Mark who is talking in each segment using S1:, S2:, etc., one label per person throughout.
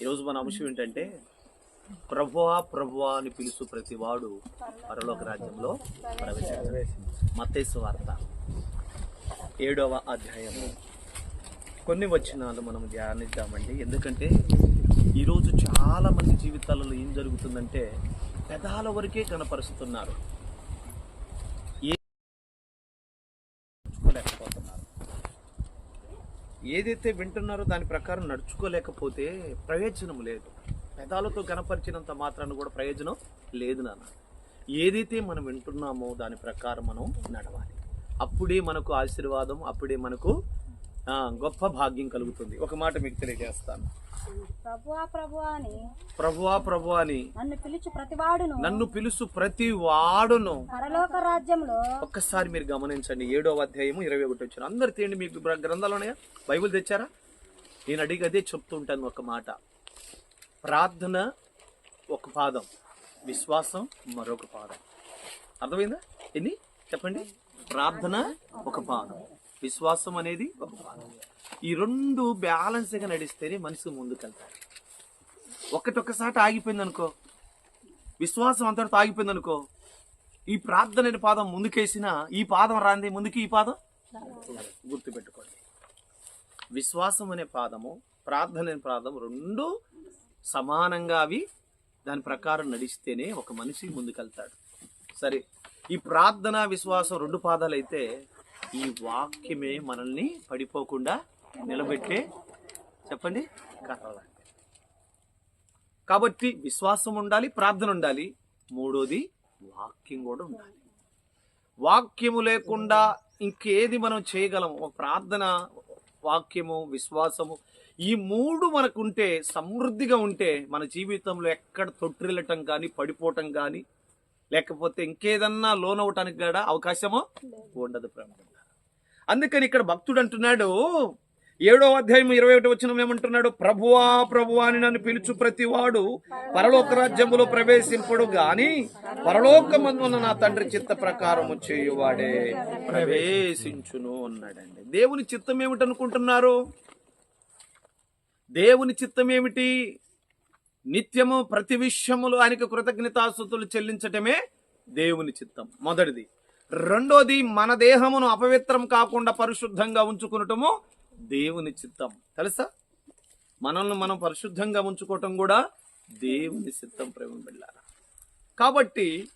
S1: ఈరోజు మన అంశం ఏంటంటే ప్రభువా ప్రభువా అని పిలుసు ప్రతి వాడు పరలోక రాజ్యంలో ప్రవేశించాడు. వార్త ఏడవ అధ్యాయము కొన్ని వచనాలు మనం ధ్యానిద్దామండి. ఎందుకంటే ఈరోజు చాలా మంది జీవితాలలో ఏం జరుగుతుందంటే పెదాల వరకే కనపరుస్తున్నారు ఏ నడుచుకోలేకపోతున్నారు ఏదైతే వింటున్నారో దాని ప్రకారం నడుచుకోలేకపోతే ప్రయోజనం లేదు. పెదాలతో కనపరిచినంత మాత్రాన కూడా ప్రయోజనం లేదు నాన్న. ఏదైతే మనం వింటున్నామో దాని ప్రకారం మనం నడవాలి. అప్పుడే మనకు ఆశీర్వాదం అప్పుడే మనకు గొప్ప భాగ్యం కలుగుతుంది. ఒక మాట మీకు తెలియజేస్తాను.
S2: ప్రభువా ప్రభువా అని
S1: ప్రభువా ప్రభు అని
S2: నన్ను పిలిచి ప్రతివాడును.
S1: నన్ను పిలుసు ప్రతి వాడును
S2: పరలోక రాజ్యంలో.
S1: ఒక్కసారి మీరు గమనించండి ఏడో అధ్యాయము ఇరవై ఒకటి వచ్చిన అందరు తేండి మీకు గ్ర- గ్రంథాలు ఉన్నాయా? బైబిల్ తెచ్చారా? నేను అడిగి అదే చెప్తుంటాను ఒక మాట. ప్రార్థన ఒక పాదం విశ్వాసం మరొక పాదం. అర్థమైందా? ఎన్ని? చెప్పండి. ప్రార్థన ఒక పాదం విశ్వాసం అనేది ఒక పాదం. ఈ రెండు బ్యాలెన్స్గా నడిస్తేనే మనిషి ముందుకెళ్తాడు. ఒకటొక్కసారి ఆగిపోయింది అనుకో విశ్వాసం అంతటితో ఆగిపోయింది అనుకో ఈ ప్రార్థన అనే పాదం ముందుకేసిన ఈ పాదం రాంది ముందుకి ఈ పాదం? గుర్తుపెట్టుకోండి. విశ్వాసం అనే పాదము ప్రార్థన అనే పాదం రెండు సమానంగా అవి దాని ప్రకారం నడిస్తేనే ఒక మనిషి ముందుకెళ్తాడు. సరే ఈ ప్రార్థన విశ్వాసం రెండు పాదాలు అయితే ఈ వాక్యమే మనల్ని పడిపోకుండా నిలబెట్టే చెప్పండి. కాబట్టి విశ్వాసం ఉండాలి ప్రార్థన ఉండాలి. మూడోది వాక్యం కూడా ఉండాలి. వాక్యము లేకుండా ఇంకేది మనం చేయగలము? ఒక ప్రార్థన వాక్యము విశ్వాసము ఈ మూడు మనకు ఉంటే సమృద్ధిగా ఉంటే మన జీవితంలో ఎక్కడ తొట్టిల్లటం కానీ పడిపోవటం కానీ లేకపోతే ఇంకేదన్నా లోనవటానికి కూడా అవకాశమో? ఉండదు ప్రమాదం అందుకని ఇక్కడ భక్తుడు అంటున్నాడు ఏడో అధ్యాయం ఇరవై ఒకటి వచ్చిన ఏమంటున్నాడు? ప్రభువా ప్రభువా అని నన్ను పిలుచు ప్రతివాడు పరలోక రాజ్యములో ప్రవేశింపడు గాని పరలోకమందున నా తండ్రి చిత్త ప్రకారము చేయువాడే ప్రవేశించును అన్నాడండి. దేవుని చిత్తం ఏమిటనుకుంటున్నారు దేవుని చిత్తం ఏమిటి? నిత్యము ప్రతి విషయములో ఆయనకు కృతజ్ఞతాస్తుతులు చెల్లించటమే దేవుని చిత్తం. మొదటిది. రెండోది మన దేహమును అపవిత్రం కాకుండా పరిశుద్ధంగా ఉంచుకునటము దేవుని చిత్తం. తెలుసా? మనల్ని మనం పరిశుద్ధంగా ఉంచుకోవటం కూడా దేవుని చిత్తం ప్రేమ బిళ్ళారా? కాబట్టి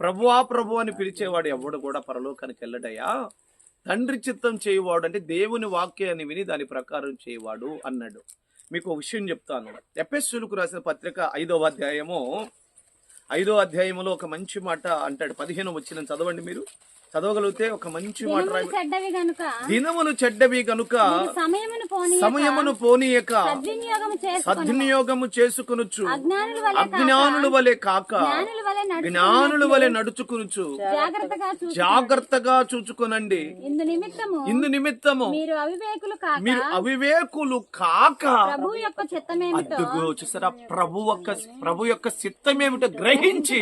S1: ప్రభువా ప్రభు అని పిలిచేవాడు ఎవడు కూడా పరలోకానికి వెళ్ళడయ్యా తండ్రి చిత్తం చేయవాడు అంటే దేవుని వాక్యాన్ని విని దాని ప్రకారం చేయవాడు అన్నాడు. మీకు ఒక విషయం చెప్తాను. ఎపెస్సులకు రాసిన పత్రిక ఐదవ అధ్యాయము ఐదో అధ్యాయములో ఒక మంచి మాట అంటాడు. పదిహేను వచ్చిన చదవండి మీరు. చదవగలిగితే ఒక మంచి మాట
S2: దినములు
S1: రాయి
S2: చెడ్డవి గనుక
S1: దినములు చెడ్డవి గనుక
S2: సమయమును పోనీ
S1: సమయమును పోనీయక. సద్వినియోగము చేసుకునుచు.
S2: అజ్ఞానుల వలె
S1: కాక.
S2: జ్ఞానుల వలె
S1: నడుచుకునుచు.
S2: జాగ్రత్తగా
S1: చూచుకొనండి.
S2: ఇందు నిమిత్తము మీరు అవివేకులు కాక
S1: మీరు అవివేకులు కాక
S2: ప్రభు యొక్క చిత్తమేమిటో
S1: అద్దుగో చూసారా? ప్రభు యొక్క ప్రభు యొక్క చిత్తం ఏమిటో గ్రహించి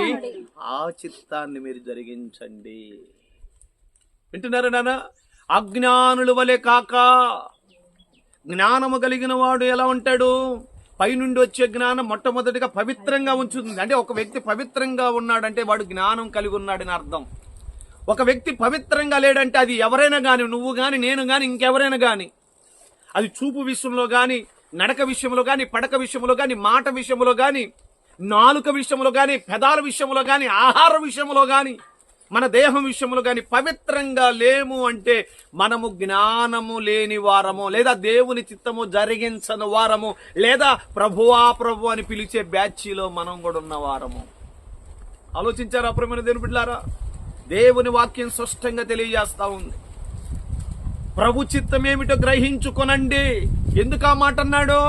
S1: ఆ చిత్తాన్ని మీరు జరిగించండి. వింటున్నారా నాన్న? అజ్ఞానుల వలె కాక జ్ఞానము కలిగిన వాడు ఎలా ఉంటాడు? పైనుండి వచ్చే జ్ఞానం మొట్టమొదటిగా పవిత్రంగా ఉంచుతుంది. అంటే ఒక వ్యక్తి పవిత్రంగా ఉన్నాడంటే వాడు జ్ఞానం కలిగి ఉన్నాడని అర్థం. ఒక వ్యక్తి పవిత్రంగా లేడంటే అది ఎవరైనా కానీ నువ్వు కానీ నేను కానీ ఇంకెవరైనా కానీ అది చూపు విషయంలో కానీ నడక విషయంలో కానీ పడక విషయంలో కానీ మాట విషయంలో కానీ నాలుక విషయంలో కానీ పెదాల విషయంలో కానీ ఆహార విషయంలో కానీ మన దేహం విషయంలో కానీ పవిత్రంగా లేము అంటే మనము జ్ఞానము లేని వారము లేదా దేవుని చిత్తము జరిగించని వారము లేదా ప్రభువా ప్రభు అని పిలిచే బ్యాచీలో మనం కూడా ఉన్న వారము. ఆలోచించారా అప్రమైన దేని బిడ్డారా దేవుని వాక్యం స్పష్టంగా తెలియజేస్తా ఉంది. ప్రభు చిత్తం ఏమిటో గ్రహించుకొనండి. ఎందుకు ఆ మాట అన్నాడు?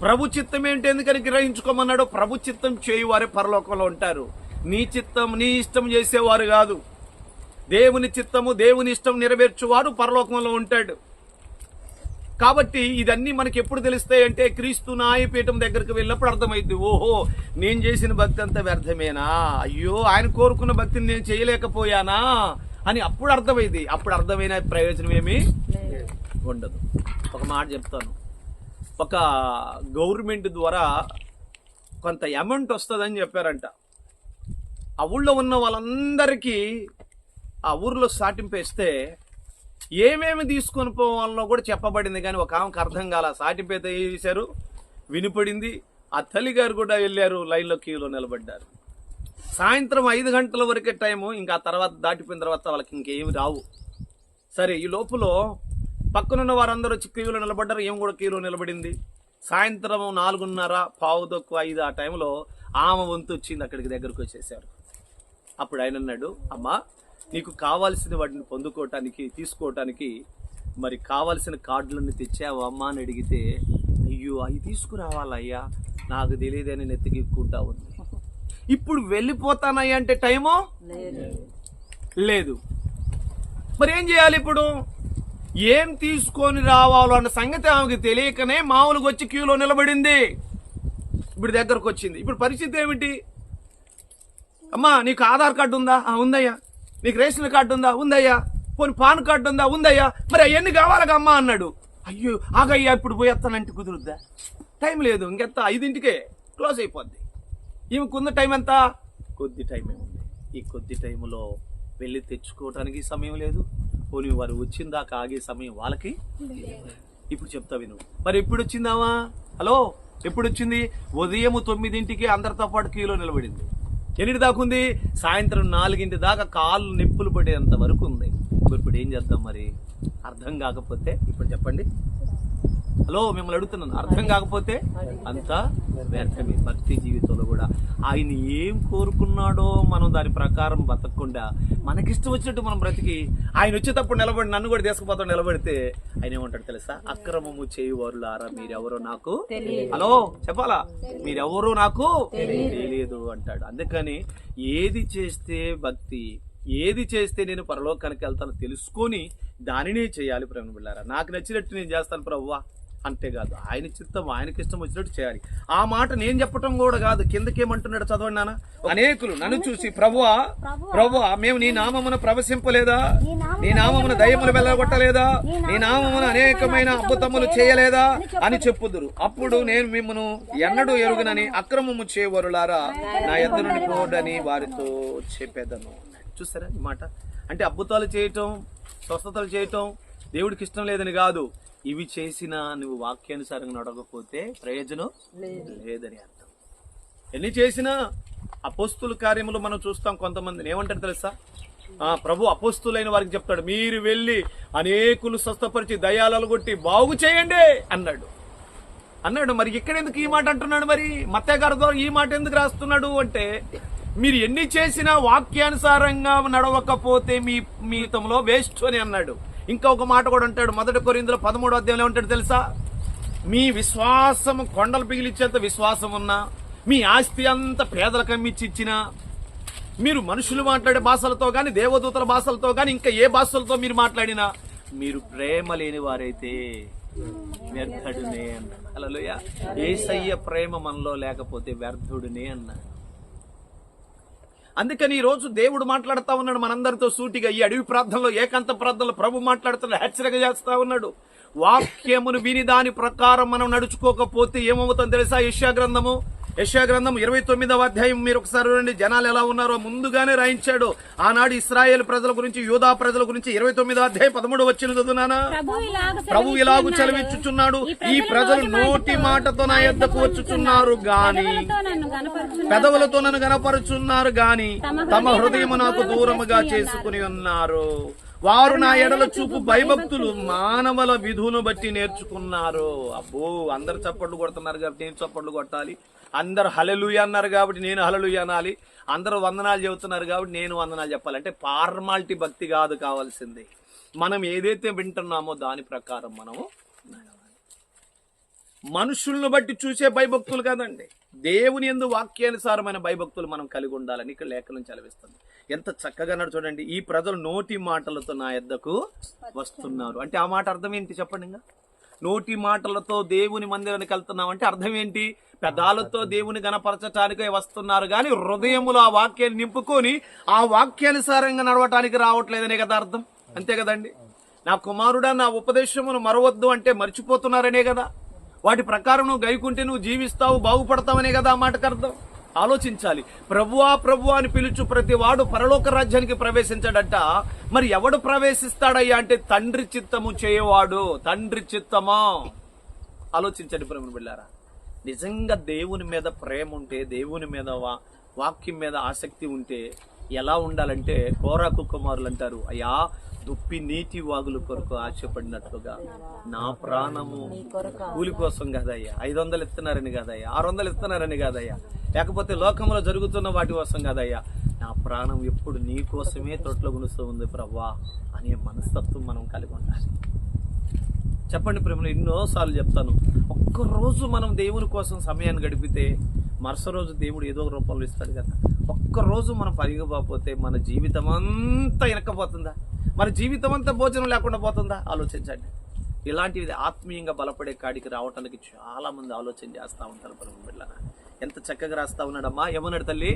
S1: ప్రభు చిత్తం ఏంటి ఎందుకని గ్రహించుకోమన్నాడు? ప్రభు చిత్తం చేయువారే పరలోకంలో ఉంటారు. నీ చిత్తం నీ ఇష్టం చేసేవారు కాదు. దేవుని చిత్తము దేవుని ఇష్టం నెరవేర్చువాడు పరలోకంలో ఉంటాడు. కాబట్టి ఇదన్నీ మనకి ఎప్పుడు తెలుస్తాయి అంటే క్రీస్తు నాయపీఠం దగ్గరికి వెళ్ళినప్పుడు అర్థమైంది ఓహో నేను చేసిన భక్తి అంతా వ్యర్థమేనా? అయ్యో ఆయన కోరుకున్న భక్తిని నేను చేయలేకపోయానా? అని అప్పుడు అర్థమైంది అప్పుడు అర్థమైన ప్రయోజనం ఏమి ఉండదు. ఒక మాట చెప్తాను. ఒక గవర్నమెంట్ ద్వారా కొంత అమౌంట్ వస్తుందని చెప్పారంట. ఆ ఊళ్ళో ఉన్న వాళ్ళందరికీ ఆ ఊర్లో సాటింపేస్తే ఏమేమి తీసుకొని పోవాలనో కూడా చెప్పబడింది కానీ ఒక ఆమెకు అర్థం కాల. సాటింపేత చేశారు? వినిపడింది. ఆ తల్లి గారు కూడా వెళ్ళారు లైన్లో క్యూలో నిలబడ్డారు. సాయంత్రం ఐదు గంటల వరకే టైము ఇంకా ఆ తర్వాత దాటిపోయిన తర్వాత వాళ్ళకి ఇంకేమి రావు. సరే ఈ లోపల పక్కనున్న వారందరూ వచ్చి క్యూలో నిలబడ్డారు. ఏం కూడా క్యూలో నిలబడింది. సాయంత్రం నాలుగున్నర పావు తక్కువ ఐదు ఆ టైంలో ఆమె వంతు వచ్చింది అక్కడికి దగ్గరకు వచ్చేసారు అప్పుడు ఆయన అన్నాడు అమ్మా నీకు కావాల్సిన వాటిని పొందుకోవటానికి తీసుకోవటానికి మరి కావాల్సిన కార్డులన్నీ తెచ్చావా అమ్మా? అని అడిగితే అయ్యో అవి తీసుకురావాలయ్యా. నాకు తెలియదని నెత్తికెక్కుంటా ఉంది. ఇప్పుడు వెళ్ళిపోతానయ్యా అంటే టైము? లేదు. మరి ఏం చేయాలి ఇప్పుడు? ఏం తీసుకొని రావాలో అన్న సంగతి ఆమెకి తెలియకనే మామూలుగా వచ్చి క్యూలో నిలబడింది. ఇప్పుడు దగ్గరకు వచ్చింది ఇప్పుడు పరిస్థితి ఏమిటి? అమ్మా నీకు ఆధార్ కార్డు ఉందా? ఉందయ్యా. నీకు రేషన్ కార్డు ఉందా? ఉందయ్యా. పోనీ పాన్ కార్డు ఉందా? ఉందయ్యా. మరి అవన్నీ కావాలగా అమ్మా అన్నాడు. అయ్యో ఆగయ్యా ఇప్పుడు పోయేస్తానంటే కుదురుద్దా? టైం లేదు ఇంకెంత ఐదింటికే క్లోజ్ అయిపోద్ది. ఈమెకున్న టైం ఎంత? కొద్ది టైమే ఉంది. ఈ కొద్ది టైంలో వెళ్ళి తెచ్చుకోవటానికి సమయం లేదు. పోనీ వారు వచ్చిన దాకా ఆగే సమయం వాళ్ళకి ఇప్పుడు చెప్తా విను. మరి ఎప్పుడు వచ్చిందావా హలో ఎప్పుడు వచ్చింది ఉదయం తొమ్మిదింటికి అందరితో పాటు క్యూలో నిలబడింది. ఎన్నిటి దాకా ఉంది? సాయంత్రం నాలుగింటి దాకా కాళ్ళు నొప్పులు పడేంత వరకు ఉంది. ఇప్పుడు ఏం చేద్దాం మరి? అర్థం కాకపోతే ఇప్పుడు చెప్పండి. హలో మిమ్మల్ని అడుగుతున్నాను. అర్థం కాకపోతే అంతా వ్యర్థమే భక్తి జీవితంలో కూడా. ఆయన ఏం కోరుకున్నాడో మనం దాని ప్రకారం బతకకుండా మనకిష్టం వచ్చినట్టు మనం బ్రతికి ఆయన వచ్చేటప్పుడు నిలబడి నన్ను కూడా తీసుకుపోతాడు నిలబడితే ఆయన ఏమంటాడు తెలుసా? అక్రమము చేయువారులారా మీరెవరో నాకు హలో చెప్పాలా? మీరెవరో నాకు తెలియదు అంటాడు. అందుకని ఏది చేస్తే భక్తి ఏది చేస్తే నేను పరలోకానికి వెళ్తానో తెలుసుకొని దానినే చేయాలి ప్రేమ బిళ్ళారా. నాకు నచ్చినట్టు నేను చేస్తాను ప్రభువా. అంతేకాదు ఆయన చిత్తం ఆయనకి ఇష్టం వచ్చినట్టు చేయాలి. ఆ మాట నేను చెప్పటం కూడా కాదు. కిందకేమంటున్నాడు చదవండి నాన్న? అనేకులు నన్ను చూసి ప్రభువా ప్రభువా. మేము నీ నామమున ప్రవశింపలేదా? నీ నామమున దయ్యములు వెళ్ళగొట్టలేదా? నీ నామమున అనేకమైన అద్భుతములు చేయలేదా? అని చెప్పుదురు. అప్పుడు నేను మిమ్మను ఎన్నడూ ఎరుగునని అక్రమము చేయవరులారా నా ఎద్దు నుండి పోడని వారితో చెప్పేదను. చూసారా ఈ మాట? అంటే అద్భుతాలు చేయటం స్వస్థతలు చేయటం దేవుడికి ఇష్టం లేదని కాదు. ఇవి చేసినా నువ్వు వాక్యానుసారంగా నడవకపోతే ప్రయోజనం లేదని అర్థం. ఎన్ని చేసినా అపోస్తుల కార్యములు మనం చూస్తాం కొంతమందిని. ఏమంటారు తెలుసా? ఆ ప్రభు అపోస్తులైన వారికి చెప్తాడు మీరు వెళ్ళి అనేకులు స్వస్థపరిచి దయాలు కొట్టి బాగు చేయండి అన్నాడు. అన్నాడు మరి ఇక్కడ ఎందుకు ఈ మాట అంటున్నాడు మరి? మత్తయ్య గారి ద్వారా ఈ మాట ఎందుకు రాస్తున్నాడు? అంటే మీరు ఎన్ని చేసినా వాక్యానుసారంగా నడవకపోతే మీ మీతంలో వేస్ట్ అని అన్నాడు. ఇంకా ఒక మాట కూడా అంటాడు. మొదటి కొరిందులో పదమూడు అధ్యాయంలో ఉంటాడు తెలుసా? మీ విశ్వాసం కొండలు పిగిలిచ్చేంత విశ్వాసం ఉన్నా మీ ఆస్తి అంత పేదలకు అమ్మిచ్చి ఇచ్చినా మీరు మనుషులు మాట్లాడే భాషలతో కానీ దేవదూతల భాషలతో కానీ ఇంకా ఏ భాషలతో మీరు మాట్లాడినా మీరు ప్రేమ లేని వారైతే వ్యర్థుడునే అన్న. అలలోయ ఏసయ్య ప్రేమ మనలో లేకపోతే వ్యర్థుడునే అన్నా. అందుకని ఈ రోజు దేవుడు మాట్లాడుతా ఉన్నాడు మనందరితో సూటిగా. ఈ అడవి ప్రార్థనలో ఏకాంత ప్రార్థనలో ప్రభు మాట్లాడుతున్నాడు హెచ్చరిక చేస్తా ఉన్నాడు. వాక్యమును విని దాని ప్రకారం మనం నడుచుకోకపోతే ఏమవుతుందో తెలుసా యెషయా గ్రంథము యెషయా గ్రంథం ఇరవై తొమ్మిదవ అధ్యాయం. మీరు ఒకసారి చూడండి. జనాలు ఎలా ఉన్నారో ముందుగానే రాయించాడు. ఆనాడు ఇస్రాయేల్ ప్రజల గురించి యూదా ప్రజల గురించి ఇరవై తొమ్మిదవ అధ్యాయం పదమూడు వచ్చిన చదువునానా
S2: ప్రభు ఇలాగ.
S1: చలవిచ్చుచున్నాడు
S2: ఈ
S1: ప్రజలు నోటి మాటతో నా యొద్దకు వచ్చుచున్నారు గాని
S2: పెదవులతో నన్ను గనపరుచున్నాడు.
S1: పెదవులతో నన్ను గనపరుచున్నారు గాని తమ హృదయం నాకు దూరముగా చేసుకుని ఉన్నారు. వారు నా ఎడల చూపు భయభక్తులు మానవుల విధును బట్టి నేర్చుకున్నారు. అబ్బో అందరు చప్పట్లు కొడుతున్నారు కాబట్టి నేను చప్పట్లు కొట్టాలి? అందరు హలలుయ అన్నారు కాబట్టి నేను హలలుయ అనాలి. అందరూ వందనాలు చెబుతున్నారు కాబట్టి నేను వందనాలు చెప్పాలి అంటే ఫార్మాలిటీ భక్తి కాదు కావాల్సింది. మనం ఏదైతే వింటున్నామో దాని ప్రకారం మనము మనుషులను బట్టి చూసే భయభక్తులు కాదండి. దేవుని ఎందు వాక్యానుసారమైన భయభక్తులు మనం కలిగి ఉండాలని ఇక్కడ లేఖనం చదివిస్తుంది. ఎంత చక్కగా అన్నాడు చూడండి ఈ ప్రజలు నోటి మాటలతో నా ఎద్దకు వస్తున్నారు. అంటే ఆ మాట అర్థం ఏంటి చెప్పండి ఇంకా? నోటి మాటలతో దేవుని మందిరానికి వెళ్తున్నాం అంటే అర్థం ఏంటి? పెదాలతో దేవుని గణపరచటానికే వస్తున్నారు కానీ హృదయములో ఆ వాక్యాన్ని నింపుకొని ఆ వాక్యానుసారంగా నడవటానికి రావట్లేదనే కదా అర్థం? అంతే కదండి? నా కుమారుడా నా ఉపదేశమును మరవద్దు అంటే మర్చిపోతున్నారనే కదా? వాటి ప్రకారం నువ్వు గైకుంటే నువ్వు జీవిస్తావు బాగుపడతావనే కదా ఆ మాటకు అర్థం? ఆలోచించాలి. ప్రభువా ప్రభువా అని పిలుచు ప్రతి వాడు పరలోక రాజ్యానికి ప్రవేశించాడట. మరి ఎవడు ప్రవేశిస్తాడయ్యా అంటే తండ్రి చిత్తము చేయవాడు. తండ్రి చిత్తమా? ఆలోచించండి ప్రేమ బిళ్ళారా. నిజంగా దేవుని మీద ప్రేమ ఉంటే దేవుని మీద వా- వాక్యం మీద ఆసక్తి ఉంటే ఎలా ఉండాలంటే కోరాకు కుమారులు అంటారు అయ్యా దుప్పి నీటి వాగుల కొరకు ఆశపడినట్లుగా నా ప్రాణము కూలి కోసం కాదయ్యా. ఐదు వందలు ఇస్తున్నారని కాదయ్యా. ఆరు వందలు ఇస్తున్నారని కాదయ్యా. లేకపోతే లోకంలో జరుగుతున్న వాటి కోసం కాదయ్యా. నా ప్రాణం ఎప్పుడు నీ కోసమే తొట్లో గునుస్తూ ఉంది ప్రవ్వా అనే మనస్తత్వం మనం కలిగి ఉండాలి. చెప్పండి ప్రేమలు ఎన్నోసార్లు చెప్తాను. ఒక్క రోజు మనం దేవుని కోసం సమయాన్ని గడిపితే మరుస రోజు దేవుడు ఏదో ఒక రూపంలో ఇస్తాడు కదా. ఒక్క రోజు మనం పరిగపోతే మన జీవితం అంతా వెనకపోతుందా మన జీవితం అంతా భోజనం లేకుండా పోతుందా? ఆలోచించండి. ఇలాంటివి ఆత్మీయంగా బలపడే కాడికి రావటానికి చాలా మంది ఆలోచన చేస్తా ఉంటారు ప్రభు. ఎంత చక్కగా రాస్తా ఉన్నాడమ్మా. ఏమన్నాడు తల్లి?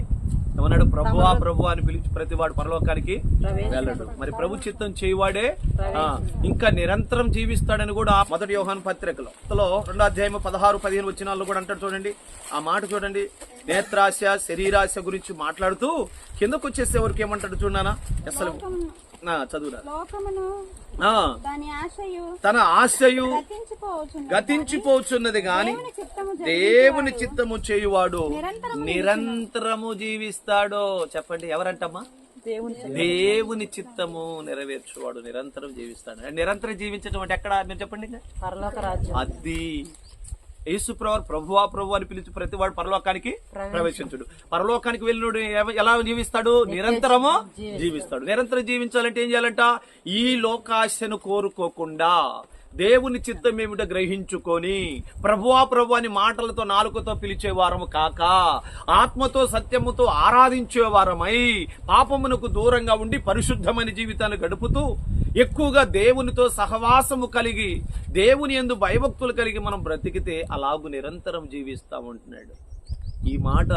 S1: ఏమన్నాడు? ప్రభువా ప్రభు. అని పిలిచి ప్రతివాడు పరలోకానికి వెళ్ళడు. మరి ప్రభు చిత్తం చేయవాడే? ఇంకా నిరంతరం జీవిస్తాడని కూడా మొదటి యోహాన్ పత్రికలో. రెండో అధ్యాయం పదహారు పదిహేను వచ్చినాల్లో కూడా అంటాడు చూడండి. ఆ మాట చూడండి. నేత్రాశ శరీరాశ గురించి మాట్లాడుతూ కిందకు వచ్చేసే వరకు ఏమంటాడు చూడనా అసలు చదువురా.
S2: లోకమును
S1: ఆ,
S2: దాని ఆశయు
S1: తన ఆశయు గతించిపోచున్నది గాని దేవుని చిత్తము చేయువాడు
S2: నిరంతరము
S1: జీవిస్తాడు. చెప్పండి ఎవరంటమ్మా? దేవుని చిత్తము. నెరవేర్చువాడు నిరంతరం జీవిస్తాడు. నిరంతరం జీవించడం అంటే ఎక్కడ? మీరు చెప్పండి.
S3: పరలోక రాజ్యం.
S1: అది. యేసు ప్రవర్ ప్రభువా ప్రభు అని పిలిచి ప్రతి వాడు పరలోకానికి ప్రవేశించుడు. పరలోకానికి వెళ్ళినోడు ఎలా జీవిస్తాడు? నిరంతరము జీవిస్తాడు. నిరంతరం జీవించాలంటే ఏం చేయాలంట? ఈ లోకాశను కోరుకోకుండా దేవుని చిత్తం ఏమిటో గ్రహించుకొని ప్రభువా ప్రభు అని మాటలతో నాలుకతో పిలిచేవారము కాక ఆత్మతో సత్యముతో ఆరాధించే వారమై పాపమునకు దూరంగా ఉండి పరిశుద్ధమైన జీవితాన్ని గడుపుతూ ఎక్కువగా దేవునితో సహవాసము కలిగి దేవుని ఎందు భయభక్తులు కలిగి మనం బ్రతికితే అలాగు నిరంతరం జీవిస్తా ఉంటున్నాడు ఈ మాట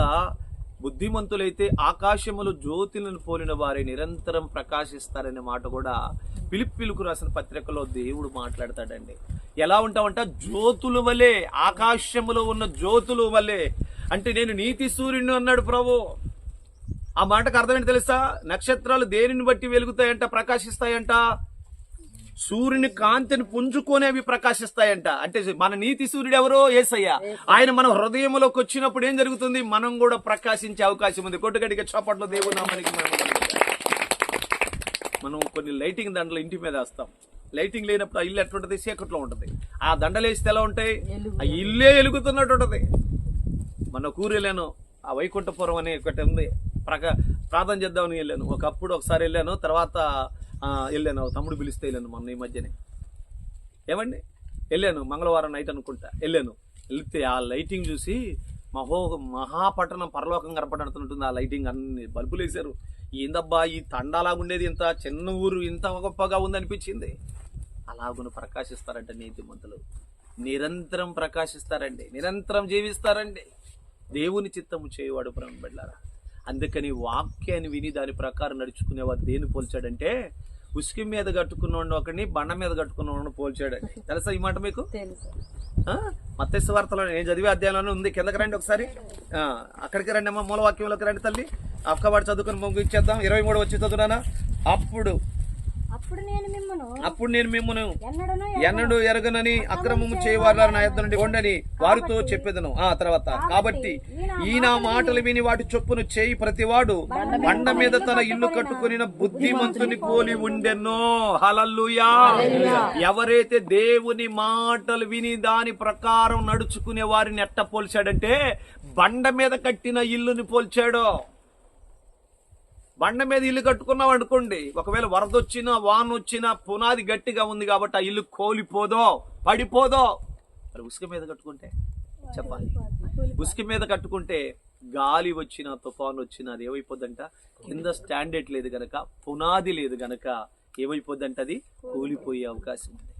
S1: బుద్ధిమంతులైతే ఆకాశములు జ్యోతులను పోలిన వారి నిరంతరం ప్రకాశిస్తారనే మాట కూడా పిలిపిలుకు రాసిన పత్రికలో దేవుడు మాట్లాడతాడండి. ఎలా ఉంటామంట? జ్యోతుల వలె ఆకాశములో ఉన్న జ్యోతుల వలె. అంటే నేను నీతి సూర్యుని అన్నాడు ప్రభు. ఆ మాటకు అర్థమేంటి తెలుసా? నక్షత్రాలు దేనిని బట్టి వెలుగుతాయంట ప్రకాశిస్తాయంట? సూర్యుని కాంతిని పుంజుకొని అవి ప్రకాశిస్తాయంట. అంటే మన నీతి సూర్యుడు ఎవరో? ఏసయ్య. ఆయన మన హృదయంలోకి వచ్చినప్పుడు ఏం జరుగుతుంది? మనం కూడా ప్రకాశించే అవకాశం ఉంది. కొట్టుగడిగా చప్పట్లో దేవుడు. మనం కొన్ని లైటింగ్ దండలు ఇంటి మీద వేస్తాం. లైటింగ్ లేనప్పుడు ఆ ఇల్లు ఎట్లుంటది? చీకట్లో ఉంటది. ఆ దండలు వేస్తే ఎలా ఉంటాయి? ఆ ఇల్లే వెలుగుతున్నట్టు ఉంటది. మన కూర వెళ్ళాను ఆ వైకుంఠపురం అనే ఒకటి ఉంది. ప్రక ప్రార్థన చేద్దామని వెళ్ళాను. ఒకప్పుడు ఒకసారి వెళ్ళాను. తర్వాత వెళ్ళాను తమ్ముడు పిలిస్తే వెళ్ళాను మొన్న ఈ మధ్యనే. ఏమండి? వెళ్ళాను మంగళవారం నైట్ అనుకుంటా. వెళ్ళాను వెళ్తే ఆ లైటింగ్ చూసి మహో మహాపట్టణం పరలోకం కనపడుతున్నట్టుంది ఆ లైటింగ్. అన్ని బల్బులు వేశారు. ఏందబ్బా ఈ తండాలాగుండేది ఇంత చిన్న ఊరు ఇంత గొప్పగా ఉందనిపించింది. అలాగును ప్రకాశిస్తారంట నీతిమంతులు నిరంతరం ప్రకాశిస్తారండి. నిరంతరం జీవిస్తారండి. దేవుని చిత్తము చేయవాడు బ్రహ్మ అందుకని వాక్యాన్ని విని దాని ప్రకారం నడుచుకునేవాడు దేని పోల్చాడంటే ఉసుకి మీద కట్టుకున్న ఒకడిని బండ మీద కట్టుకున్న వాడిని పోల్చాడండి తెలుసా ఈ మాట మీకు? మత్స్య వార్తలో నేను చదివే అధ్యాయంలోనే ఉంది. కిందకి రండి ఒకసారి. ఆ, అక్కడికి రండి అమ్మ మూలవాక్యంలోకి రండి తల్లి. అక్కవాడు చదువుకుని ముగించేద్దాం. ఇరవై మూడు వచ్చి చదువురానా అప్పుడు
S2: అప్పుడు నేను మిమ్మను
S1: ఎన్నడూ ఎరగనని అక్రమము చేయవారు నా యొద్ద నుండి ఉండని వారితో చెప్పేదను. ఆ తర్వాత కాబట్టి ఈ నా మాటలు విని వాటి చొప్పును చేయి ప్రతివాడు బండ మీద తన ఇల్లు కట్టుకుని బుద్ధిమంతుని పోలి ఉండెనో హలల్లుయా. ఎవరైతే దేవుని మాటలు విని దాని ప్రకారం నడుచుకునే వారిని ఎట్ట పోల్చాడంటే బండ మీద కట్టిన ఇల్లుని పోల్చాడో. బండ మీద ఇల్లు కట్టుకున్నాం అనుకోండి ఒకవేళ వరద వచ్చినా వాన వచ్చినా పునాది గట్టిగా ఉంది కాబట్టి ఆ ఇల్లు కోలిపోదో పడిపోదో. మరి ఉసుక మీద కట్టుకుంటే? చెప్పాలి. ఉసుక మీద కట్టుకుంటే గాలి వచ్చినా తుఫాన్ వచ్చినా అది ఏమైపోద్దంట? కింద స్టాండర్డ్ లేదు గనక పునాది లేదు గనక ఏమైపోద్దంట అది? కూలిపోయే అవకాశం ఉంది.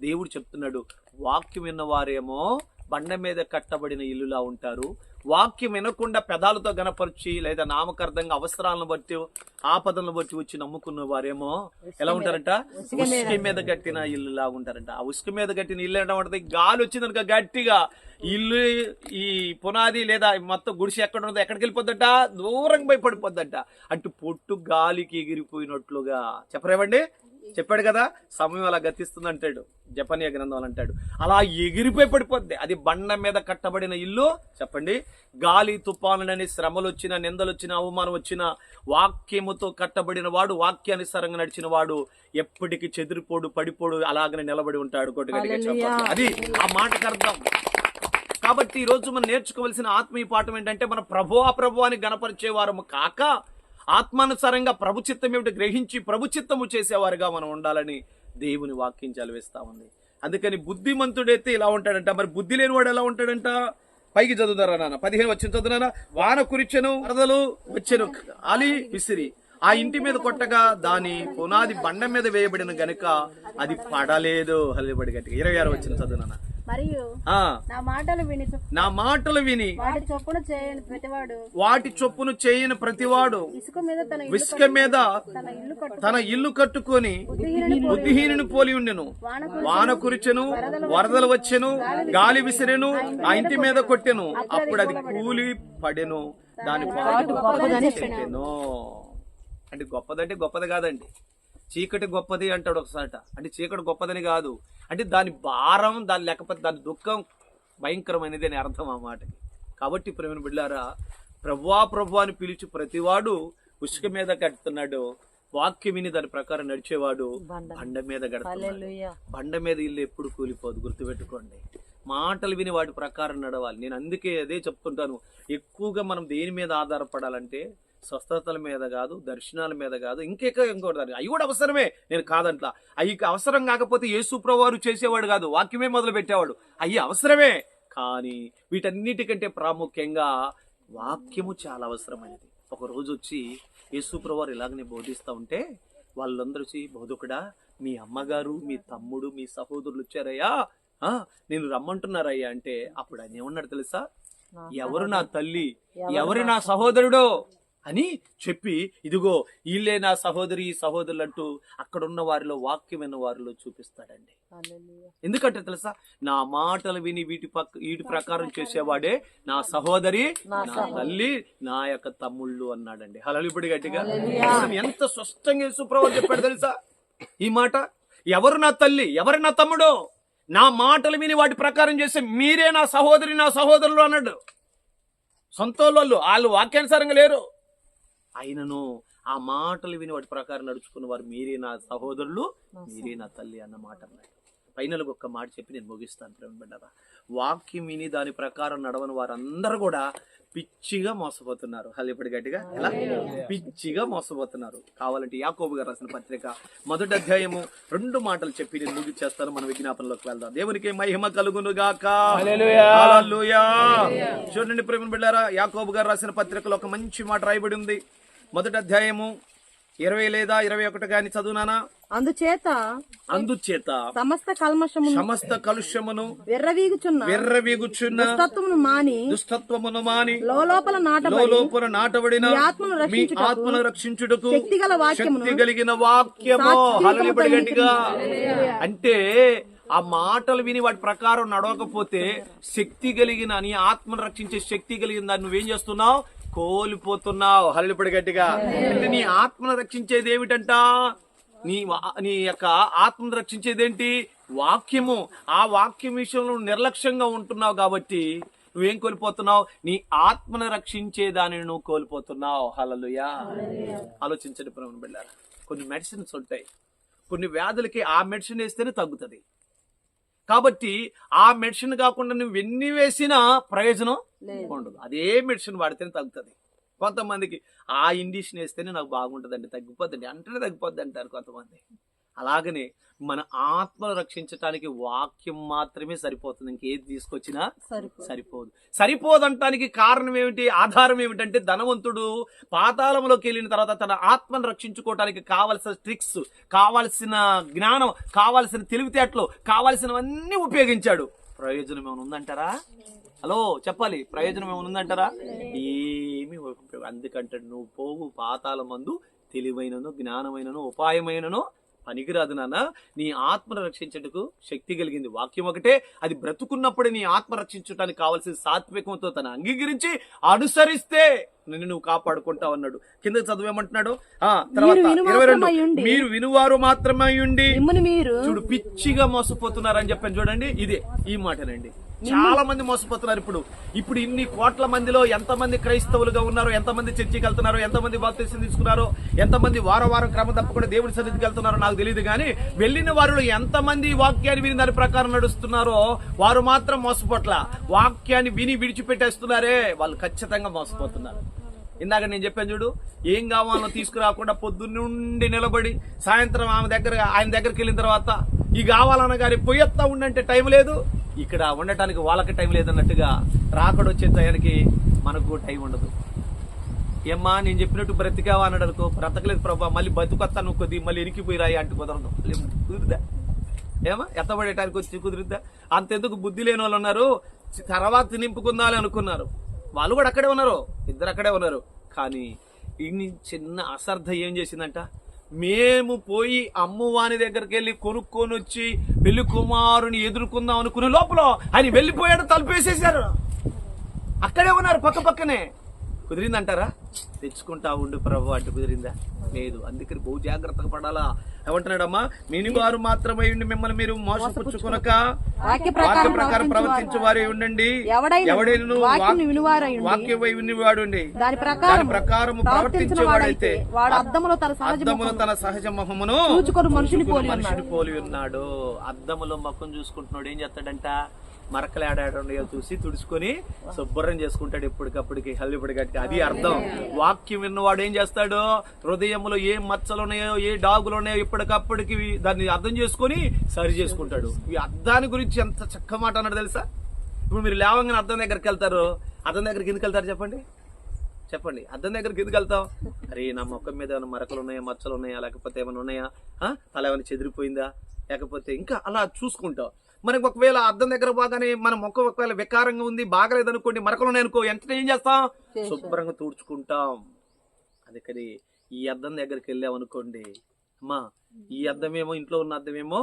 S1: దేవుడు చెప్తున్నాడు వాక్యం విన్నవారేమో బండ మీద కట్టబడిన ఇల్లులా ఉంటారు వాక్యం వినకుండా పెదాలతో గనపరిచి లేదా నామకార్థంగా అవసరాలను బట్టి ఆపదలను బట్టి వచ్చి నమ్ముకున్న వారేమో ఎలా ఉంటారంట? ఉసుక మీద. కట్టిన ఇల్లులా ఉంటారంట. ఆ ఉసుక మీద కట్టిన ఇల్లు ఉంటుంది గాలి వచ్చింది కనుక గట్టిగా. ఇల్లు ఈ పునాది లేదా మొత్తం గుడిసె ఎక్కడ ఉందో ఎక్కడికి వెళ్ళిపోద్దట? దూరంగా పోయి పడిపోద్దట. అటు పొట్టు గాలికి ఎగిరిపోయినట్లుగా. చెప్పరేవండి చెప్పాడు కదా సమయం అలా గతిస్తుంది అంటాడు. జపనీయ గ్రంథం అంటాడు. అలా ఎగిరిపోయి పడిపోద్ది. అది బండ మీద కట్టబడిన ఇల్లు చెప్పండి గాలి తుఫానులని శ్రమలు వచ్చిన నిందలు వచ్చిన అవమానం వచ్చిన వాక్యముతో కట్టబడిన వాడు వాక్యానుసారంగా నడిచిన వాడు ఎప్పటికీ చెదిరిపోడు పడిపోడు అలాగనే నిలబడి ఉంటాడు కొట్టుగడిగా అది ఆ మాటకు అర్థం. కాబట్టి ఈ రోజు మనం నేర్చుకోవాల్సిన ఆత్మీయ పాఠం ఏంటంటే మన ప్రభు ప్రభు అని గణపరిచేవారము కాక ఆత్మానుసారంగా ప్రభుచిత్తం ఏమిటి గ్రహించి ప్రభుచిత్తము చేసేవారుగా మనం ఉండాలని దేవుని వాక్యం చదివేస్తా ఉంది. అందుకని బుద్ధిమంతుడైతే ఇలా ఉంటాడంట. మరి బుద్ధి లేనివాడు ఎలా ఉంటాడంట? పైకి చదువుతారా నాన్న? పదిహేను వచ్చిన చదువునా వాన కురిచెను వరదలు వచ్చెను. అలి విసిరి. ఆ ఇంటి మీద కొట్టగా దాని పునాది బండ మీద వేయబడిన గనుక అది పడలేదు. హల్లిబడి గట్టిగా ఇరవై ఆరు వచ్చిన చదువునా
S2: మరియు నా మాటలు విని
S1: నా మాటలు విని
S2: వాటి చొప్పున చేయని ప్రతివాడు
S1: వాటి చొప్పును చేయని ప్రతివాడు
S2: ఇసుక మీద తన ఇల్లు
S1: విసుక మీద
S2: తన ఇల్లు
S1: కట్టుకొని బుద్ధిహీనుని పోలి ఉండెను. వాన కురిచెను వరదలు వచ్చెను గాలి విసిరెను ఆ ఇంటి మీద కొట్టెను. అప్పుడు అది కూలి పడెను. దాని పాటు అంటే గొప్పదంటే గొప్పది కాదండి. చీకటి గొప్పది అంటాడు ఒకసాట అంటే చీకటి గొప్పదని కాదు. అంటే దాని భారం దాని లేకపోతే దాని దుఃఖం భయంకరమైనది అని అర్థం ఆ మాటకి. కాబట్టి ప్రేమ బిడ్డారా ప్రభువా ప్రభు అని పిలిచి ప్రతివాడు ఉసుక మీద కడుతున్నాడు. వాక్యం విని దాని ప్రకారం నడిచేవాడు బండ. మీద కడుతున్నాడు. బండ మీద ఇల్లు ఎప్పుడు కూలిపోదు గుర్తుపెట్టుకోండి. మాటలు విని వాటి ప్రకారం నడవాలి. నేను అందుకే అదే చెప్తుంటాను. ఎక్కువగా మనం దేని మీద ఆధారపడాలంటే స్వస్థతల మీద కాదు దర్శనాల మీద కాదు ఇంకెక్క ఇంకోటి దాని అవి కూడా అవసరమే. నేను కాదంట్లా. అవి అవసరం కాకపోతే యేసు వారు చేసేవాడు కాదు. వాక్యమే మొదలు పెట్టేవాడు అవి అవసరమే. కానీ వీటన్నిటికంటే ప్రాముఖ్యంగా వాక్యము చాలా అవసరమైనది. ఒక రోజు వచ్చి యేసు వారు ఇలాగనే బోధిస్తూ ఉంటే వాళ్ళందరూ వచ్చి బోధకుడా మీ అమ్మగారు మీ తమ్ముడు మీ సహోదరులు వచ్చారయ్యా. నేను రమ్మంటున్నారయ్యా. అంటే అప్పుడు ఆయన ఏమన్నాడు తెలుసా? ఎవరు నా తల్లి? ఎవరు నా సహోదరుడో? అని చెప్పి ఇదిగో వీళ్ళే నా సహోదరి సహోదరులు అంటూ అక్కడున్న వారిలో వాక్యమైన వారిలో చూపిస్తాడండి. ఎందుకంటే తెలుసా నా మాటలు విని వీటి పక్క వీటి ప్రకారం చేసేవాడే నా సహోదరి నా తల్లి నా యొక్క తమ్ముళ్ళు అన్నాడండి. హలలు ఇప్పుడు గట్టిగా. ఎంత స్పష్టంగా సుప్రభు చెప్పాడు తెలుసా? ఈ మాట ఎవరు నా తల్లి ఎవరు నా తమ్ముడు? నా మాటలు విని వాటి ప్రకారం చేస్తే మీరే నా సహోదరి నా సహోదరులు అన్నాడు. సొంత వాళ్ళు వాళ్ళు వాక్యానుసారంగా లేరు. అయినను ఆ మాటలు విని వాటి ప్రకారం నడుచుకున్న వారు మీరే నా సహోదరులు మీరే నా తల్లి అన్న మాట అన్నాడు. ఫైనల్గా ఒక్క మాట చెప్పి నేను ముగిస్తాను ప్రేమ బిడ్డరా. వాక్యం విని దాని ప్రకారం నడవని వారందరూ కూడా పిచ్చిగా మోసపోతున్నారు. హల్లిపడి గట్టిగా? ఎలా? పిచ్చిగా మోసపోతున్నారు. కావాలంటే యాకోబు గారు రాసిన పత్రిక మొదటి అధ్యాయము రెండు మాటలు చెప్పి నేను ముగిచ్చేస్తాను. మన విజ్ఞాపనలోకి వెళ్దాం. దేవునికి మహిమ కలుగును గాక. చూడండి ప్రేమ బిడ్డారా యాకోబు గారు రాసిన పత్రికలో ఒక మంచి మాట రాయబడి ఉంది. మొదటి అధ్యాయము ఇరవై లేదా ఇరవై ఒకటి గాని చదువునానా
S3: అందుచేత
S1: అందుచేత
S3: సమస్త కల్మషమును
S1: సమస్త కలుష్యమును
S3: వెర్రవీగుచున్న
S1: వెర్రవీగుచున్న
S3: తత్వమును మాని
S1: దుష్టత్వమును మాని
S3: లోపల నాటబడి
S1: లోపల నాటబడిన
S3: ఆత్మను రక్షించుటకు
S1: ఆత్మను రక్షించుటకు
S3: శక్తిగల వాక్యమును
S1: శక్తి కలిగిన వాక్యము.
S3: సాక్షింపబడి
S1: హల్లెలూయా గట్టిగా అంటే ఆ మాటలు విని వాటి ప్రకారం నడవకపోతే శక్తి కలిగిన నీ ఆత్మను రక్షించే శక్తి కలిగిన దాన్ని నువ్వేం చేస్తున్నావు? కోల్పోతున్నావు. హల్లిపడి గట్టిగా. అంటే నీ ఆత్మను రక్షించేది ఏమిటంట? నీ వా- నీ యొక్క ఆత్మను రక్షించేదేంటి? వాక్యము. ఆ వాక్యం విషయంలో నువ్వు నిర్లక్ష్యంగా ఉంటున్నావు కాబట్టి నువ్వేం కోల్పోతున్నావు? నీ ఆత్మను రక్షించే దానిని నువ్వు కోల్పోతున్నావు. హలలుయా ఆలోచించండి ప్రేమ బిళ్ళారా కొన్ని మెడిసిన్స్ ఉంటాయి. కొన్ని వ్యాధులకి ఆ మెడిసిన్ వేస్తేనే తగ్గుతుంది. కాబట్టి ఆ మెడిసిన్ కాకుండా నువ్వు ఎన్ని వేసినా ప్రయోజనం ఉండదు. అదే మెడిసిన్ వాడితేనే తగ్గుతుంది. కొంతమందికి ఆ ఇండిషన్ వేస్తేనే నాకు బాగుంటుందండి తగ్గిపోద్దండి అంటేనే తగ్గిపోద్ది అంటారు కొంతమంది. అలాగనే మన ఆత్మను రక్షించటానికి వాక్యం మాత్రమే సరిపోతుంది. ఇంకేది తీసుకొచ్చినా సరిపోదు. సరిపోదంటానికి కారణం ఏమిటి? ఆధారం ఏమిటంటే ధనవంతుడు పాతాళంలోకి వెళ్ళిన తర్వాత తన ఆత్మను రక్షించుకోవటానికి కావలసిన ట్రిక్స్ కావలసిన జ్ఞానం కావలసిన తెలివితేటలు కావలసినవన్నీ ఉపయోగించాడు. ప్రయోజనం ఏమైనా ఉందంటారా? హలో చెప్పాలి. ప్రయోజనం ఏమైనా ఉందంటారా? ఏమి. అందుకంటే నువ్వు పోవు పాతాల మందు తెలివైనను జ్ఞానమైనను ఉపాయమైనను పనికిరాదు నాన్న. నీ ఆత్మను రక్షించటకు శక్తి కలిగింది. వాక్యం ఒకటే అది బ్రతుకున్నప్పుడే నీ ఆత్మ రక్షించడానికి కావాల్సిన సాత్వికంతో తను అంగీకరించి అనుసరిస్తే నిన్ను నువ్వు కాపాడుకుంటావు అన్నాడు. కింద చదివేమంటున్నాడు? ఆ తర్వాత
S3: మీరు
S1: ఇరవై రెండు. వినువారు మాత్రమే ఉండి. చూడు పిచ్చిగా మోసపోతున్నారని చెప్పాను చూడండి. ఇదే ఈ మాటనండి. చాలా మంది మోసపోతున్నారు ఇప్పుడు. ఇప్పుడు ఇన్ని కోట్ల మందిలో ఎంతమంది క్రైస్తవులుగా ఉన్నారో ఎంతమంది చర్చికి వెళ్తున్నారో ఎంతమంది బాప్తీసం తీసుకున్నారో ఎంతమంది వారం వారం క్రమం తప్పకుండా దేవుడి సన్నిధికి వెళ్తున్నారో నాకు తెలియదు కానీ వెళ్ళిన వారిలో ఎంతమంది వాక్యాన్ని విని దాని ప్రకారం నడుస్తున్నారో వారు మాత్రం మోసపోట్ల. వాక్యాన్ని విని విడిచిపెట్టేస్తున్నారే వాళ్ళు ఖచ్చితంగా మోసపోతున్నారు. ఇందాక నేను చెప్పాను చూడు ఏం కావాలో తీసుకురాకుండా పొద్దున్నుండి నిలబడి సాయంత్రం ఆమె దగ్గర ఆయన దగ్గరికి వెళ్ళిన తర్వాత ఈ కావాలన్న గారి పొయ్యత్తా ఉండంటే టైం లేదు. ఇక్కడ ఉండటానికి వాళ్ళకి టైం లేదన్నట్టుగా రాకడ వచ్చే టయానికి మనకు టైం ఉండదు. ఏమ్మా నేను చెప్పినట్టు బ్రతికావా అన్నాడు అనుకో బ్రతకలేదు ప్రభా మళ్ళీ బతుకొత్తాను కొద్ది మళ్ళీ ఇరికిపోయిరాయి అంటే కుదరదు. కుదిరిద్దా? ఏమా ఎత్తబడేటానికి వచ్చి కుదురుద్దా? అంతెందుకు బుద్ధి లేని వాళ్ళు ఉన్నారు. తర్వాత నింపుకుందాలి అనుకున్నారు. వాళ్ళు కూడా అక్కడే ఉన్నారు ఇద్దరు అక్కడే ఉన్నారు. కానీ ఇన్ని చిన్న అశ్రద్ధ ఏం చేసిందంట? మేము పోయి అమ్మవాని దగ్గరికి వెళ్ళి కొనుక్కొని వచ్చి పెళ్ళి కుమారుని ఎదుర్కొందాం అనుకునే లోపల ఆయన వెళ్ళిపోయాడు తలుపేసేసారు అక్కడే ఉన్నారు పక్క పక్కనే. కుదిరిందంటారా? తెచ్చుకుంటా ఉండు ప్రభు అంటే కుదిరిందా? లేదు. అందుకని బహు జాగ్రత్తగా పడాలా. ఏమంటున్నాడమ్మా? మీని వారు మాత్రమే ఉండి మిమ్మల్ని మీరు మోసపుచ్చుకొనక
S3: వాక్య ప్రకారం
S1: ప్రవర్తించు వారే ఉండండి.
S3: ఎవడైనా
S1: ఎవడైనా
S3: వాక్యం వినువారై ఉండి
S1: వాక్యం వినివాడుండి
S3: దాని ప్రకారం
S1: ప్రవర్తించేవాడైతే
S3: వాడు అద్దములో తన
S1: అద్దములో తన సహజ మొహమును
S3: మనుషుని పోలి
S1: మనిషిని పోలి ఉన్నాడు. అద్దములో ముఖం చూసుకుంటున్నాడు. ఏం చేస్తాడంట? మరకలు ఆడాడున్నాయో చూసి తుడుచుకొని శుభ్రం చేసుకుంటాడు ఎప్పటికప్పటికి హల్లిపడిగట్టి అది అర్థం. వాక్యం విన్నవాడు ఏం చేస్తాడు హృదయంలో ఏ మచ్చలు ఉన్నాయో ఏ డాగులు ఉన్నాయో ఇప్పటికప్పటికి దాన్ని అర్థం చేసుకొని సరి చేసుకుంటాడు ఈ అర్థాన్ని గురించి ఎంత చక్క మాట అన్నాడు తెలుసా ఇప్పుడు మీరు లేవంగానే అర్థం దగ్గరికి వెళ్తారు అర్థం దగ్గరికి ఎందుకు వెళ్తారు చెప్పండి చెప్పండి అద్దం దగ్గరికి ఎందుకు వెళ్తాం అరే నా ముఖం మీద ఏమైనా మరకలు ఉన్నాయా మచ్చలు ఉన్నాయా లేకపోతే ఏమైనా ఉన్నాయా అలా తల ఏమైనా చెదిరిపోయిందా లేకపోతే ఇంకా అలా చూసుకుంటాం మనకి ఒకవేళ అద్దం దగ్గర బాగానే మన ముఖం ఒకవేళ వికారంగా ఉంది బాగలేదనుకోండి మరకలు ఉన్నాయనుకో వెంటనే ఏం చేస్తాం? శుభ్రంగా తుడుచుకుంటాం. అందుకని ఈ అద్దం దగ్గరికి వెళ్ళామనుకోండి అమ్మా ఈ అద్దమేమో ఇంట్లో ఉన్న అద్దమేమో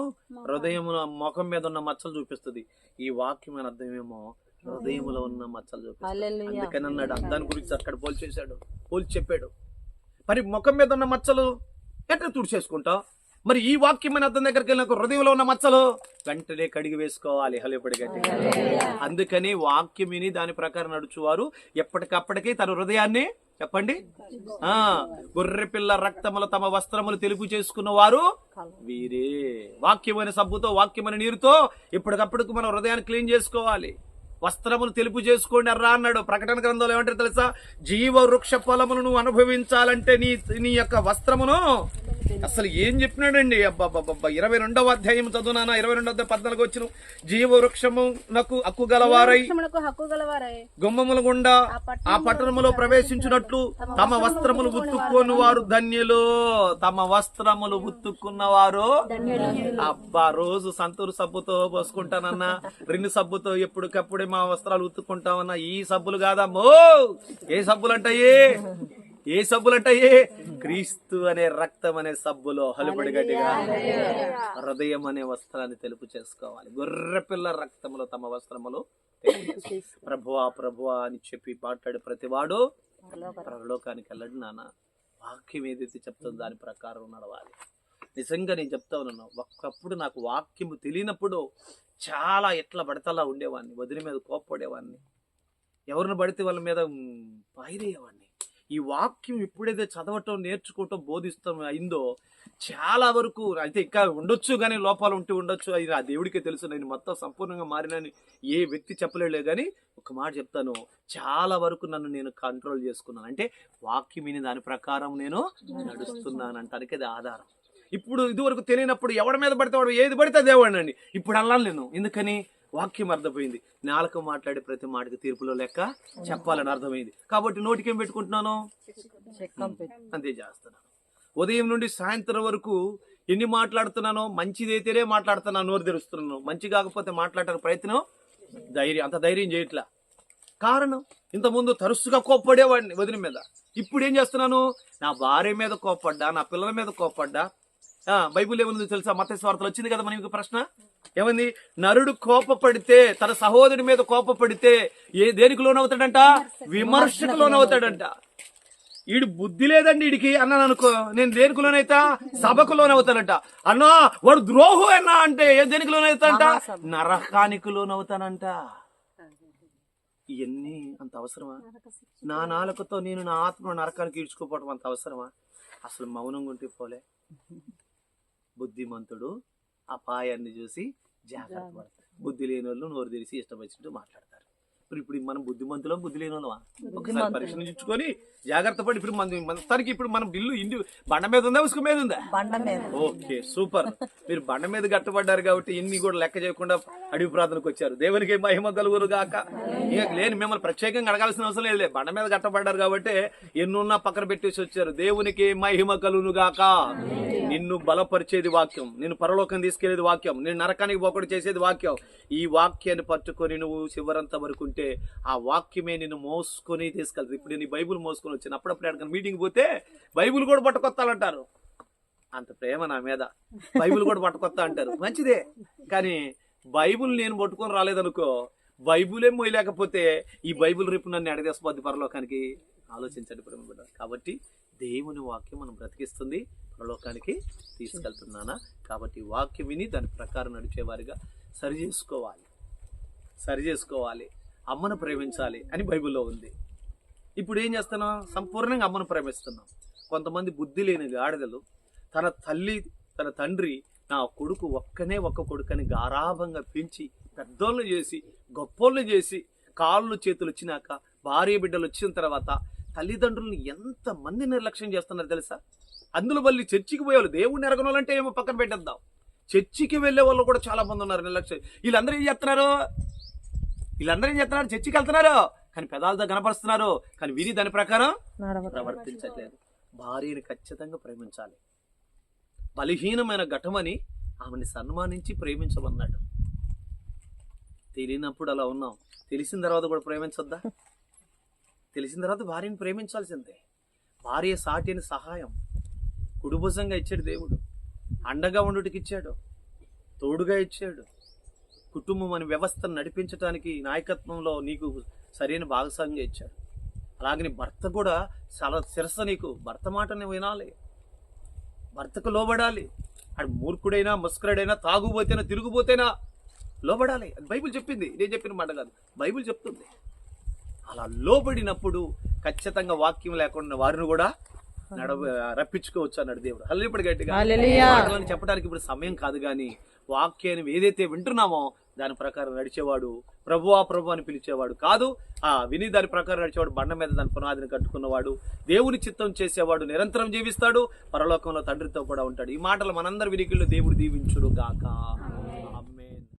S1: హృదయం ముఖం మీద ఉన్న మచ్చలు చూపిస్తుంది. ఈ వాక్యమైన అద్దమేమో హృదయంలో ఉన్న మచ్చలు చూపిస్తుంది. అందుకని అన్నాడు అద్దాని గురించి అక్కడ పోల్చి చేశాడు పోల్చి చెప్పాడు. మరి ముఖం మీద ఉన్న మచ్చలు ఎట్లా తుడిచేసుకుంటావు? మరి ఈ వాక్యమైన అద్దం దగ్గరికి వెళ్ళిన హృదయంలో ఉన్న మచ్చలు వెంటనే కడిగి వేసుకోవాలి. హలిపడి గట్టిగా. అందుకని వాక్యం విని దాని ప్రకారం నడుచువారు. ఎప్పటికప్పటికి తన హృదయాన్ని చెప్పండి. ఆ గొర్రె పిల్ల రక్తములు తమ వస్త్రములు తెలుపు చేసుకున్న వారు వీరే. వాక్యమైన సబ్బుతో వాక్యమైన నీరుతో ఎప్పటికప్పటికి మన హృదయాన్ని క్లీన్ చేసుకోవాలి. వస్త్రములు తెలుపు చేసుకోండి అర్రా అన్నాడు. ప్రకటన గ్రంథంలో ఏమంటారు తెలుసా? జీవ వృక్ష ఫలమును నువ్వు అనుభవించాలంటే నీ నీ యొక్క వస్త్రమును అసలు ఏం చెప్పినాడండి? అబ్బాబ్బా ఇరవై రెండవ అధ్యాయం చదువునానా? ఇరవై రెండవ పద్నాలుగు వచ్చిన జీవ వృక్షము నాకు హక్కు గలవారై గుమ్మముల గుండా ఆ పట్టణములో ప్రవేశించినట్లు తమ వస్త్రములు ఉత్తుక్కొని వారు ధన్యులు. తమ వస్త్రములు ఉత్తుక్కున్న వారు అబ్బా రోజు సంతూరు సబ్బుతో పోసుకుంటానన్నా. రెండు సబ్బుతో ఎప్పటికప్పుడే మా వస్త్రాలు ఉత్తుక్కుంటామన్నా ఈ సబ్బులు కాదమ్మో. ఏ సబ్బులు అంటాయి ఏ సబ్బులు అంటాయి క్రీస్తు అనే రక్తం అనే సబ్బులో హలుపడి గట్టిగా హృదయం అనే వస్త్రాన్ని తెలుపు చేసుకోవాలి. గొర్రె పిల్ల రక్తములో తమ వస్త్రములు. ప్రభువా ప్రభువా అని చెప్పి మాట్లాడే ప్రతివాడు పరలోకానికి వెళ్ళడు నాన్న. వాక్యం ఏదైతే చెప్తుందో దాని ప్రకారం నడవాలి. నిజంగా నేను చెప్తా ఉన్నాను. ఒకప్పుడు నాకు వాక్యము తెలియనప్పుడు చాలా ఎట్లా పడతలా ఉండేవాడిని వదిలి మీద కోప్పడేవాడిని ఎవరిని పడితే వాళ్ళ మీద మ్, పాయిరేయేవాడిని ఈ వాక్యం ఎప్పుడైతే చదవటం నేర్చుకోవటం బోధిస్తాం అయిందో చాలా వరకు అయితే ఇంకా ఉండొచ్చు కానీ లోపాలు ఉంటూ ఉండొచ్చు. అది ఆ దేవుడికే తెలుసు. నేను మొత్తం సంపూర్ణంగా మారినని ఏ వ్యక్తి చెప్పలేడు కానీ ఒక మాట చెప్తాను. చాలా వరకు నన్ను నేను కంట్రోల్ చేసుకున్నాను. అంటే వాక్యం విని దాని ప్రకారం నేను నడుస్తున్నాను అంటానికి అది ఆధారం. ఇప్పుడు ఇదివరకు తెలియనప్పుడు ఎవడి మీద పడితే వాడు ఏది పడితే దేవుడినండి. ఇప్పుడు అన్నాను నేను. ఎందుకని? వాక్యం అర్థమైంది. నాలుక మాట్లాడే ప్రతి మాటకి తీర్పులో లెక్క చెప్పాలని అర్థమైంది. కాబట్టి నోటికేం పెట్టుకుంటున్నాను? అంతే చేస్తున్నాను. ఉదయం నుండి సాయంత్రం వరకు ఎన్ని మాట్లాడుతున్నానో మంచిదైతేనే మాట్లాడుతున్నాను నోరు తెరుస్తున్నాను. మంచి కాకపోతే మాట్లాడటానికి ప్రయత్నం ధైర్యం. అంత ధైర్యం చేయట్లా. కారణం ఇంతకుముందు తరచుగా కోప్పడేవాడిని వదిన మీద. ఇప్పుడు ఏం చేస్తున్నాను? నా భార్య మీద కోప్పడ్డా నా పిల్లల మీద కోప్పడ్డా బైబిల్ ఏముంది తెలుసా? మత స్వార్థలు వచ్చింది కదా మనకి ప్రశ్న? ఏమంది? నరుడు కోపపడితే తన సహోదరుడి మీద కోపపడితే ఏ దేనికి లోనవుతాడంట? విమర్శకు లోనవుతాడంట. ఈడు బుద్ధి లేదండి ఈడికి అన్నాను అనుకో నేను దేనికి లోనైతా? సభకు లోనవుతానంట. అన్నా వాడు ద్రోహు అన్నా అంటే ఏ దేనికి లోనవుతాడంట? నరకానికి లోనవుతానంట. ఇవన్నీ అంత అవసరమా? నా నాలుకతో నేను నా ఆత్మ నరకానికి ఈడ్చుకోపోవడం అంత అవసరమా? అసలు మౌనంగా ఉంటే పోలే. బుద్ధిమంతుడు అపాయాన్ని చూసి జాగ్రత్త పడతాడు. బుద్ధి లేని వాళ్ళు నోరు తెరిచి ఇష్టం వచ్చినట్టు మాట్లాడతారు. ఇప్పుడు ఇప్పుడు మనం బుద్ధిమంతులం బుద్ధి లేని వాళ్ళమా ఒకసారి పరీక్షించుకొని జాగ్రత్త పడి ఇప్పుడు మన మొత్తానికి ఇప్పుడు మనం బిల్లు ఇండి బండ మీద ఉందా ఉసుక మీద ఉందా?
S4: బండ మీద.
S1: Okay super. మీరు బండ మీద కట్టబడ్డారు కాబట్టి ఇన్ని కూడా లెక్క చేయకుండా అడవి ప్రార్థనకు వచ్చారు. దేవునికి మహిమ కలుగురు గాక. ఇక లేని మిమ్మల్ని ప్రత్యేకంగా అడగాల్సిన అవసరం లేదు. బండ మీద కట్టబడ్డారు కాబట్టి ఎన్నున్నా పక్కన పెట్టేసి వచ్చారు. దేవునికి మహిమ కలుగును గాక. నిన్ను బలపరిచేది వాక్యం. నిన్ను పరలోకం తీసుకెళ్ళేది వాక్యం. నేను నరకానికి పోకడు చేసేది వాక్యం. ఈ వాక్యాన్ని పట్టుకొని నువ్వు చివరంత వరకు ఉంటే ఆ వాక్యమే నిన్ను మోసుకొని తీసుకెళ్తుంది. ఇప్పుడు నేను బైబుల్ మోసుకొని వచ్చాను. అప్పుడప్పుడు ఎక్కడికైనా మీటింగ్ పోతే బైబుల్ కూడా పట్టుకొత్తాలంటారు. అంత ప్రేమ నా మీద. బైబిల్ కూడా పట్టుకొత్తా అంటారు. మంచిదే. కానీ బైబిల్ నేను పట్టుకొని రాలేదనుకో బైబిలే మోయలేకపోతే ఈ బైబిల్ రేపు నన్ను ఎడదేసిపోద్ది పరలోకానికి. ఆలోచించండి ప్రేమ బిడ్డ కాబట్టి దేవుని వాక్యం మనం బ్రతికిస్తుంది. పరలోకానికి తీసుకెళ్తున్నానా? కాబట్టి వాక్యం విని దాని ప్రకారం నడిచేవారిగా సరి చేసుకోవాలి. సరి చేసుకోవాలి. అమ్మను ప్రేమించాలి అని బైబిల్లో ఉంది. ఇప్పుడు ఏం చేస్తున్నాం? సంపూర్ణంగా అమ్మను ప్రేమిస్తున్నాం. కొంతమంది బుద్ధి లేని గాడిదలు తన తల్లి తన తండ్రి నా కొడుకు ఒక్కనే ఒక్క కొడుకని గారాభంగా పెంచి పెద్దోళ్ళు చేసి గొప్పోళ్ళు చేసి కాళ్ళు చేతులు వచ్చినాక భార్య బిడ్డలు వచ్చిన తర్వాత తల్లిదండ్రులను ఎంతమంది నిర్లక్ష్యం చేస్తున్నారు తెలుసా? అందులో మళ్ళీ చర్చికి పోయేవాళ్ళు దేవుడిని ఎరగనోళ్ళంటే ఏమో పక్కన పెట్టేద్దాం. చర్చికి వెళ్ళే వాళ్ళు కూడా చాలా మంది ఉన్నారు నిర్లక్ష్యం. వీళ్ళందరూ ఏం చేస్తున్నారు? వీళ్ళందరూ ఏం చేస్తున్నారు? చర్చికి వెళ్తున్నారు. కానీ పెదాలతో కనపరుస్తున్నారు. కానీ విని దాని ప్రకారం ప్రవర్తించట్లేదు. భార్యని ఖచ్చితంగా ప్రేమించాలి. బలహీనమైన ఘటమని ఆమెని సన్మానించి ప్రేమించమన్నాడు. తెలియనప్పుడు అలా ఉన్నాం. తెలిసిన తర్వాత కూడా ప్రేమించొద్దా? తెలిసిన తర్వాత భార్యని ప్రేమించాల్సిందే. భార్య సాటిని సహాయం. కుడుభుజంగా ఇచ్చాడు దేవుడు. అండగా ఉండుటికి ఇచ్చాడు తోడుగా ఇచ్చాడు. కుటుంబం అనే వ్యవస్థను నడిపించడానికి నాయకత్వంలో నీకు సరైన భాగస్వామ్యంగా ఇచ్చాడు అలాగే నీ భర్త కూడా చాలా శిరస నీకు భర్త మాటని వినాలి. భర్తకు లోబడాలి. ఆడు మూర్ఖుడైనా ముస్కరుడైనా తాగుబోతేనా తిరుగుబోతేనా లోబడాలి. అది బైబిల్ చెప్పింది. నేను చెప్పిన మాట కాదు. బైబిల్ చెప్తుంది. అలా లోబడినప్పుడు ఖచ్చితంగా వాక్యం లేకుండా వారిని కూడా నడవ రప్పించుకోవచ్చు అన్నాడు దేవుడు. హల్లు ఇప్పుడు గట్టిగా. చెప్పడానికి ఇప్పుడు సమయం కాదు కానీ వాక్యాన్ని ఏదైతే వింటున్నామో దాని ప్రకారం నడిచేవాడు ప్రభువా ప్రభు అని పిలిచేవాడు కాదు. ఆ విని దాని ప్రకారం నడిచేవాడు బండ మీద దాని పునాదిని కట్టుకున్నవాడు దేవుని చిత్తం చేసేవాడు నిరంతరం జీవిస్తాడు పరలోకంలో తండ్రితో కూడా ఉంటాడు. ఈ మాటలు మనందరి వినికిల్లో దేవుడు దీవించుడు గాక.